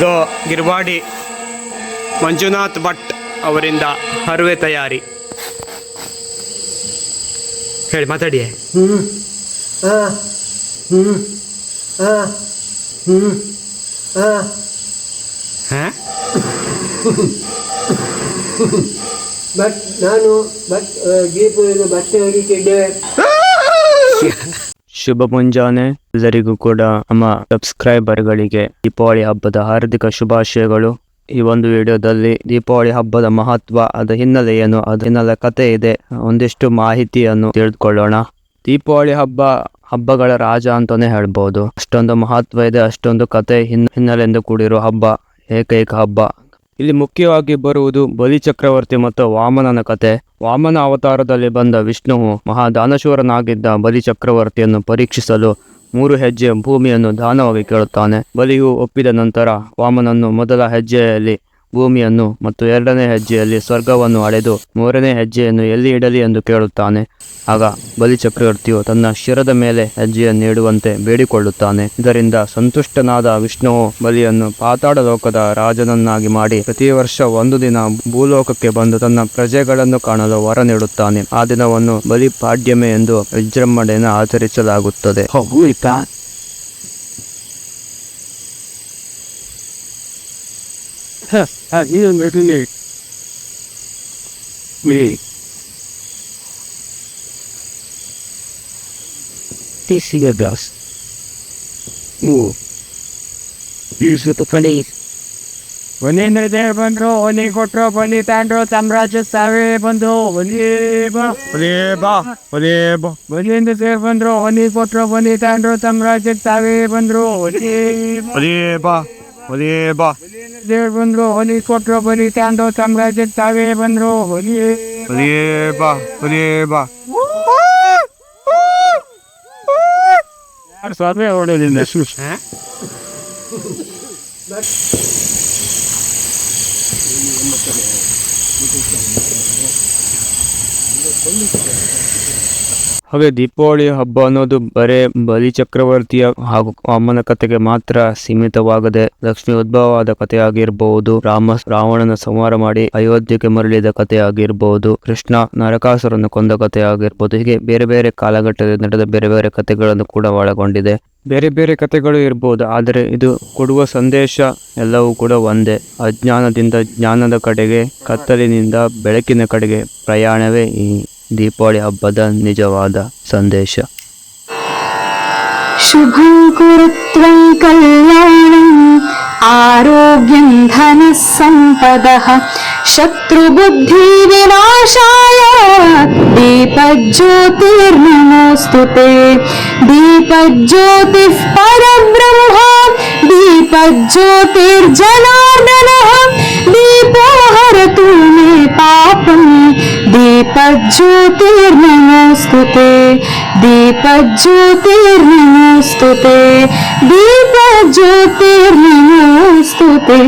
ಇದು ಗಿರ್ವಾಡಿ ಮಂಜುನಾಥ್ ಭಟ್ ಅವರಿಂದ ಹರುವೆ ತಯಾರಿ. ಹೇಳಿ ಮಾತಾಡಿ ಹ್ಮ್ ಆ ಹ್ಮ್ ಆ ಹ್ಮ್ ಆ ಹಾಂ ಬಟ್ ನಾನು ಬಟ್ ದೀಪದಿಂದ ಬಟ್ಟೆ ಹೊಡಿತಿದ್ದೆ ಶುಭ ಮುಂಜಾನೆ. ಎಲ್ಲರಿಗೂ ಕೂಡ ನಮ್ಮ ಸಬ್ಸ್ಕ್ರೈಬರ್ಗಳಿಗೆ ದೀಪಾವಳಿ ಹಬ್ಬದ ಹಾರ್ದಿಕ ಶುಭಾಶಯಗಳು. ಈ ಒಂದು ವಿಡಿಯೋದಲ್ಲಿ ದೀಪಾವಳಿ ಹಬ್ಬದ ಮಹತ್ವ, ಅದರ ಹಿನ್ನೆಲೆ ಏನು, ಅದರ ಹಿನ್ನೆಲೆ ಕತೆ ಇದೆ. ಒಂದಿಷ್ಟು ಮಾಹಿತಿಯನ್ನು ತಿಳಿದುಕೊಳ್ಳೋಣ. ದೀಪಾವಳಿ ಹಬ್ಬ, ಹಬ್ಬಗಳ ರಾಜ ಅಂತಾನೆ ಹೇಳ್ಬೋದು. ಅಷ್ಟೊಂದು ಮಹತ್ವ ಇದೆ, ಅಷ್ಟೊಂದು ಕತೆ ಹಿನ್, ಹಿನ್ನೆಲೆಯಿಂದ ಕೂಡಿರೋ ಹಬ್ಬ, ಏಕೈಕ ಹಬ್ಬ. ಇಲ್ಲಿ ಮುಖ್ಯವಾಗಿ ಬರುವುದು ಬಲಿ ಚಕ್ರವರ್ತಿ ಮತ್ತು ವಾಮನನ ಕತೆ. ವಾಮನ ಅವತಾರದಲ್ಲಿ ಬಂದ ವಿಷ್ಣುವು ಮಹಾದಾನಶೂರನಾಗಿದ್ದ ಬಲಿ ಚಕ್ರವರ್ತಿಯನ್ನು ಪರೀಕ್ಷಿಸಲು ಮೂರು ಹೆಜ್ಜೆ ಭೂಮಿಯನ್ನು ದಾನವಾಗಿ ಕೇಳುತ್ತಾನೆ. ಬಲಿಯು ಒಪ್ಪಿದ ನಂತರ ವಾಮನನ್ನು ಮೊದಲ ಹೆಜ್ಜೆಯಲ್ಲಿ ಭೂಮಿಯನ್ನು ಮತ್ತು ಎರಡನೇ ಹೆಜ್ಜೆಯಲ್ಲಿ ಸ್ವರ್ಗವನ್ನು ಅಳೆದು ಮೂರನೇ ಹೆಜ್ಜೆಯನ್ನು ಎಲ್ಲಿ ಇಡಲಿ ಎಂದು ಕೇಳುತ್ತಾನೆ. ಆಗ ಬಲಿ ಚಕ್ರವರ್ತಿಯು ತನ್ನ ಶಿರದ ಮೇಲೆ ಹೆಜ್ಜೆಯನ್ನು ಇಡುವಂತೆ ಬೇಡಿಕೊಳ್ಳುತ್ತಾನೆ. ಇದರಿಂದ ಸಂತುಷ್ಟನಾದ ವಿಷ್ಣುವು ಬಲಿಯನ್ನು ಪಾತಾಳ ಲೋಕದ ರಾಜನನ್ನಾಗಿ ಮಾಡಿ ಪ್ರತಿ ವರ್ಷ ಒಂದು ದಿನ ಭೂಲೋಕಕ್ಕೆ ಬಂದು ತನ್ನ ಪ್ರಜೆಗಳನ್ನು ಕಾಣಲು ವರ ನೀಡುತ್ತಾನೆ. ಆ ದಿನವನ್ನು ಬಲಿ ಪಾಡ್ಯಮೆ ಎಂದು ವಿಜೃಂಭಣೆಯನ್ನು ಆಚರಿಸಲಾಗುತ್ತದೆ. Huh, have you murdered me? This is your boss. Move. Use the police. Whenever there bando, only control, only tandro, samrajya sare bando, Valiba, Valiba, Valiba. Whenever there bando, only control, only tandro, samrajya sare bando, Valiba, Valiba, Valiba. ದೇವ್ರು ಬಂದ್ರು ಒಲಿ ಕೊಟ್ರು ಬಲಿ ತಾಂಡ್ರು ಸಾಮ್ರಾಜ್ಯ ಸಾವೇ ಬಂದ್ರು ಒಲಿ ಒಲೇ ಬಾ ಒಲೇ ಬಾ ಸ್ವಾಮಿ ಹೊಡೆದಿಂದ ಹಾ ಹಾಗೆ ದೀಪಾವಳಿ ಹಬ್ಬ ಅನ್ನೋದು ಬರೇ ಬಲಿ ಚಕ್ರವರ್ತಿಯ ಹಾಗೂ ವಾಮನ ಕಥೆಗೆ ಮಾತ್ರ ಸೀಮಿತವಾಗದೆ ಲಕ್ಷ್ಮಿ ಉದ್ಭವವಾದ ಕಥೆಯಾಗಿರಬಹುದು ರಾಮ ರಾವಣನ ಸಂಹಾರ ಮಾಡಿ ಅಯೋಧ್ಯೆಗೆ ಮರಳಿದ ಕಥೆಯಾಗಿರಬಹುದು ಕೃಷ್ಣ ನರಕಾಸುರನ್ನು ಕೊಂದ ಕಥೆಯಾಗಿರ್ಬೋದು. ಹೀಗೆ ಬೇರೆ ಬೇರೆ ಕಾಲಘಟ್ಟದಲ್ಲಿ ನಡೆದ ಬೇರೆ ಬೇರೆ ಕಥೆಗಳನ್ನು ಕೂಡ ಒಳಗೊಂಡಿದೆ. ಬೇರೆ ಬೇರೆ ಕಥೆಗಳು ಇರ್ಬೋದು. ಆದರೆ ಇದು ಕೊಡುವ ಸಂದೇಶ ಎಲ್ಲವೂ ಕೂಡ ಒಂದೇ. ಅಜ್ಞಾನದಿಂದ ಜ್ಞಾನದ ಕಡೆಗೆ, ಕತ್ತಲಿನಿಂದ ಬೆಳಕಿನ ಕಡೆಗೆ ಪ್ರಯಾಣವೇ ಈ ದೀಪಾವಳಿ ಹಬ್ಬದ ನಿಜವಾದ ಸಂದೇಶ. శుభం కురుత్వం కళ్యాణం ఆరోగ్యం ధన సంపద శత్రుబుద్ధి వినాశాయ దీపజ్యోతిర్నమోస్తు దీపజ్యోతి పరబ్రహ్మ దీపజ్యోతిర్జనార్దన దీపోహరతు మే పాపం पापम् दीपज्योतिर्नमोऽस्तु ते